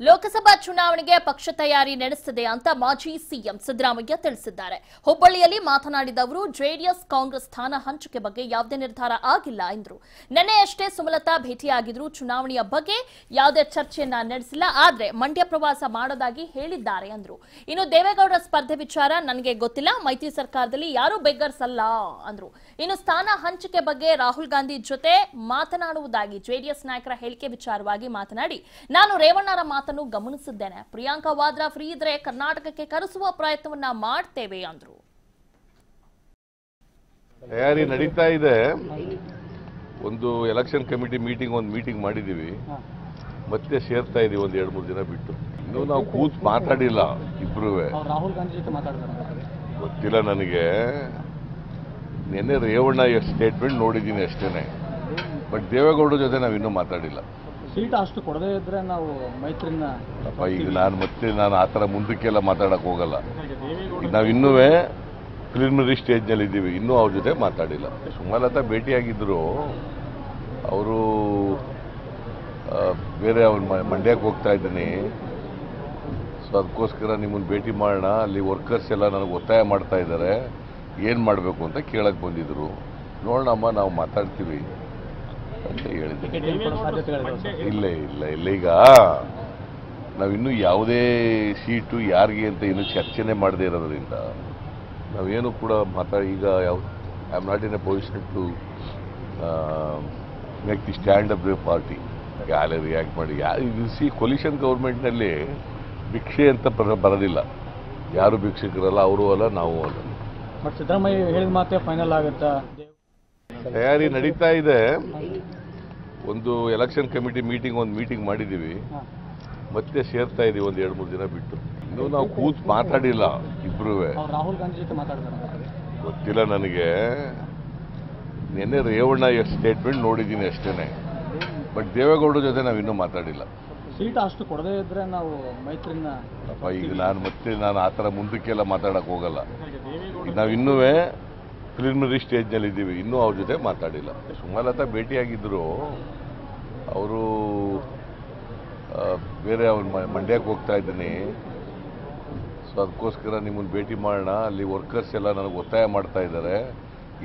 ಲೋಕಸಭಾ ಚುನಾವಣೆಗೆ ಪಕ್ಷ ತಯಾರಿ ನಡೆಸಿದೆ ಅಂತ ಮಾಜಿ ಸಿಎಂ ಸಿದ್ದರಾಮಯ್ಯ ತಿಳಿಸಿದ್ದಾರೆ. ಹುಬ್ಬಳ್ಳಿಯಲ್ಲಿ ಮಾತನಾಡಿದ ಅವರು, ಜೆಡಿಎಸ್ ಕಾಂಗ್ರೆಸ್ ಸ್ಥಾನ ಹಂಚಿಕೆ ಬಗ್ಗೆ ಯಾವುದೇ ನಿರ್ಧಾರ ಆಗಿಲ್ಲ ಎಂದರು. ನಿನ್ನೆಯಷ್ಟೇ ಸುಮಲತಾ ಭೇಟಿಯಾಗಿದ್ರು ಚುನಾವಣೆಯ ಬಗ್ಗೆ ಯಾವುದೇ ಚರ್ಚೆಯನ್ನ ನಡೆಸಿಲ್ಲ, ಆದರೆ ಮಂಡ್ಯ ಪ್ರವಾಸ ಮಾಡೋದಾಗಿ ಹೇಳಿದ್ದಾರೆ ಅಂದ್ರು. ಇನ್ನು ದೇವೇಗೌಡರ ಸ್ಪರ್ಧೆ ವಿಚಾರ ನನಗೆ ಗೊತ್ತಿಲ್ಲ. ಮೈತ್ರಿ ಸರ್ಕಾರದಲ್ಲಿ ಯಾರೂ ಬೆಗ್ಗರ್ಸ್ ಅಲ್ಲ ಅಂದ್ರು. ಇನ್ನು ಸ್ಥಾನ ಹಂಚಿಕೆ ಬಗ್ಗೆ ರಾಹುಲ್ ಗಾಂಧಿ ಜೊತೆ ಮಾತನಾಡುವುದಾಗಿ ಜೆಡಿಎಸ್ ನಾಯಕರ ಹೇಳಿಕೆ ವಿಚಾರವಾಗಿ ಮಾತನಾಡಿ, ನಾನು ರೇವಣ್ಣರ ಮಾತನ್ನು ಗಮನಿಸಿದ್ದೇನೆ. ಪ್ರಿಯಾಂಕಾ ವಾದ್ರಾ ಫ್ರೀ ಇದ್ರೆ ಕರ್ನಾಟಕಕ್ಕೆ ಕರೆಸುವ ಪ್ರಯತ್ನವನ್ನ ಮಾಡ್ತೇವೆ ಅಂದ್ರು. ತಯಾರಿ ನಡೀತಾ ಇದೆ. ಒಂದು ಎಲೆಕ್ಷನ್ ಕಮಿಟಿ ಮೀಟಿಂಗ್ ಒಂದು ಮೀಟಿಂಗ್ ಮಾಡಿದ್ದೀವಿ ಮತ್ತೆ ಸೇರ್ತಾ ಇದೀವಿ ಒಂದು ಎರಡು ಮೂರು ದಿನ ಬಿಟ್ಟು. ಇನ್ನೂ ನಾವು ಕೂತ್ ಮಾತಾಡಿಲ್ಲ ಇಬ್ರು ರಾಹುಲ್ ಗಾಂಧಿ ಜೊತೆ ಮಾತಾಡ್ತಾರೆ ಗೊತ್ತಿಲ್ಲ ನನಗೆ. ನಿನ್ನೆ ರೇವಣ್ಣ ಸ್ಟೇಟ್ಮೆಂಟ್ ನೋಡಿದ್ದೀನಿ ಅಷ್ಟೇನೆ. ಬಟ್ ದೇವೇಗೌಡರ ಜೊತೆ ನಾವು ಇನ್ನೂ ಮಾತಾಡಿಲ್ಲ. ಸೀಟ್ ಅಷ್ಟು ಕೊಡದೇ ಇದ್ರೆ ನಾವು ಮೈತ್ರಿನ ಈಗ ನಾನು ಮತ್ತೆ ನಾನು ಆ ಥರ ಮುಂದಕ್ಕೆಲ್ಲ ಮಾತಾಡಕ್ಕೆ ಹೋಗಲ್ಲ. ನಾವು ಇನ್ನೂ ಪ್ರಿಲಿಮಿನರಿ ಸ್ಟೇಜ್ನಲ್ಲಿ ಇದ್ದೀವಿ. ಇನ್ನೂ ಅವ್ರ ಜೊತೆ ಮಾತಾಡಿಲ್ಲ. ಸುಮಲತಾ ಭೇಟಿಯಾಗಿದ್ದರು ಅವರು ಬೇರೆ ಅವ್ರ ಮಂಡ್ಯಕ್ಕೆ ಹೋಗ್ತಾ ಇದ್ದೀನಿ. ಸೊ ಅದಕ್ಕೋಸ್ಕರ ನಿಮ್ಮನ್ನು ಭೇಟಿ ಮಾಡೋಣ. ಅಲ್ಲಿ ವರ್ಕರ್ಸ್ ಎಲ್ಲ ನನಗೆ ಒತ್ತಾಯ ಮಾಡ್ತಾ ಇದ್ದಾರೆ. ಏನು ಮಾಡಬೇಕು ಅಂತ ಕೇಳಕ್ಕೆ ಬಂದಿದ್ದರು ನೋಡೋಣಮ್ಮ ನಾವು ಮಾತಾಡ್ತೀವಿ. ಅಂತ ಹೇಳಿದ್ದೀನಿ ಇಲ್ಲ ಇಲ್ಲ ಇಲ್ಲ. ಈಗ ನಾವಿನ್ನೂ ಯಾವುದೇ ಸೀಟು ಯಾರಿಗೆ ಅಂತ ಇನ್ನೂ ಚರ್ಚೆನೆ ಮಾಡದೇ ಇರೋದ್ರಿಂದ ನಾವೇನು ಕೂಡ ಮಾತಾ ಈಗ ಯಾವ I am not in a position to make the stand up the party ಯಾರೇ ರಿಯಾಕ್ಟ್ ಮಾಡಿ ಯಾರು ಸಿ ಕೊಲಿಷನ್ ಗೌರ್ಮೆಂಟ್ನಲ್ಲಿ ಭಿಕ್ಷೆ ಅಂತ ಬರ ಬರೋದಿಲ್ಲ ಯಾರು ಭಿಕ್ಷಕರಲ್ಲ ಅವರು ಅಲ್ಲ ನಾವು ಅಲ್ಲ. ಬಟ್ ಸಿದ್ದರಾಮಯ್ಯ ಹೇಳಿದ ಮಾತೇ ಫೈನಲ್ ಆಗುತ್ತಾ? ತಯಾರಿ ನಡೀತಾ ಇದೆ. ಒಂದು ಎಲೆಕ್ಷನ್ ಕಮಿಟಿ ಮೀಟಿಂಗ್ ಒಂದು ಮೀಟಿಂಗ್ ಮಾಡಿದ್ದೀವಿ ಮತ್ತೆ ಸೇರ್ತಾ ಇದೀವಿ ಒಂದು ಎರಡು ಮೂರು ದಿನ ಬಿಟ್ಟು. ಇನ್ನೂ ನಾವು ಕೂತ್ ಮಾತಾಡಿಲ್ಲ ಇಬ್ರು ರಾಹುಲ್ ಗಾಂಧಿ ಜೊತೆ ಮಾತಾಡ್ತಾರೆ ಗೊತ್ತಿಲ್ಲ ನನಗೆ. ನಿನ್ನೆ ರೇವಣ್ಣ ಸ್ಟೇಟ್ಮೆಂಟ್ ನೋಡಿದ್ದೀನಿ ಅಷ್ಟೇನೆ. ಬಟ್ ದೇವೇಗೌಡರ ಜೊತೆ ನಾವು ಇನ್ನೂ ಮಾತಾಡಿಲ್ಲ. ಸೀಟ್ ಅಷ್ಟು ಕೊಡದೇ ಇದ್ರೆ ನಾವು ಮೈತ್ರಿನ ಈಗ ನಾನು ಮತ್ತೆ ನಾನು ಆ ಥರ ಮುಂದಕ್ಕೆಲ್ಲ ಮಾತಾಡಕ್ಕೆ ಹೋಗಲ್ಲ. ನಾವು ಇನ್ನೂ ಪ್ರಿಲಿಮಿನರಿ ಸ್ಟೇಜ್ನಲ್ಲಿ ಇದ್ದೀವಿ ಇನ್ನೂ ಅವ್ರ ಜೊತೆ ಮಾತಾಡಿಲ್ಲ. ಸುಮಲತಾ ಭೇಟಿಯಾಗಿದ್ದರು ಅವರು ಬೇರೆ ಅವ್ರ ಮಂಡ್ಯಕ್ಕೆ ಹೋಗ್ತಾ ಇದ್ದೀನಿ. ಸೊ ಅದಕ್ಕೋಸ್ಕರ ನಿಮ್ಮನ್ನು ಭೇಟಿ ಮಾಡೋಣ. ಅಲ್ಲಿ ವರ್ಕರ್ಸ್ ಎಲ್ಲ ನನಗೆ ಒತ್ತಾಯ ಮಾಡ್ತಾ ಇದ್ದಾರೆ.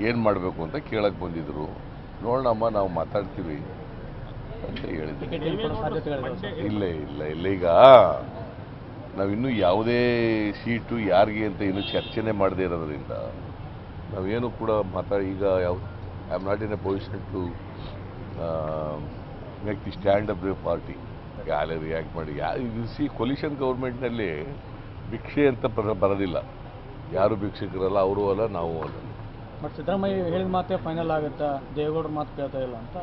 ಏನು ಮಾಡಬೇಕು ಅಂತ ಕೇಳಕ್ಕೆ ಬಂದಿದ್ರು. ನೋಡೋಣಮ್ಮ, ನಾವು ಮಾತಾಡ್ತೀವಿ ಅಂತ ಸರ್ ಇಲ್ಲ ಇಲ್ಲ ಇಲ್ಲ. ಈಗ ನಾವಿನ್ನೂ ಯಾವುದೇ ಸೀಟು ಯಾರಿಗೆ ಅಂತ ಇನ್ನೂ ಚರ್ಚೆನೆ ಮಾಡದೇ ಇರೋದ್ರಿಂದ ನಾವೇನು ಕೂಡ ಮಾತಾಡಿ ಈಗ ಯಾವ I am not in a position to make the stand up party ಯಾರು ರಿಯಾಕ್ಟ್ ಮಾಡಿ ಯಾರು ಸಿ ಕೊಲಿಷನ್ ಗೌರ್ಮೆಂಟ್ನಲ್ಲಿ ಭಿಕ್ಷೆ ಅಂತ ಬರ, ಬರೋದಿಲ್ಲ. ಯಾರು ಭಿಕ್ಷಕರಲ್ಲ, ಅವರು ಅಲ್ಲ, ನಾವು ಅಲ್ಲ. ಬಟ್ ಸಿದ್ದರಾಮಯ್ಯ ಹೇಳಿದ ಮಾತೇ ಫೈನಲ್ ಆಗುತ್ತಾ? ದೇವೇಗೌಡರ ಮಾತು ಕೇಳ್ತಾ ಇಲ್ಲ ಅಂತ?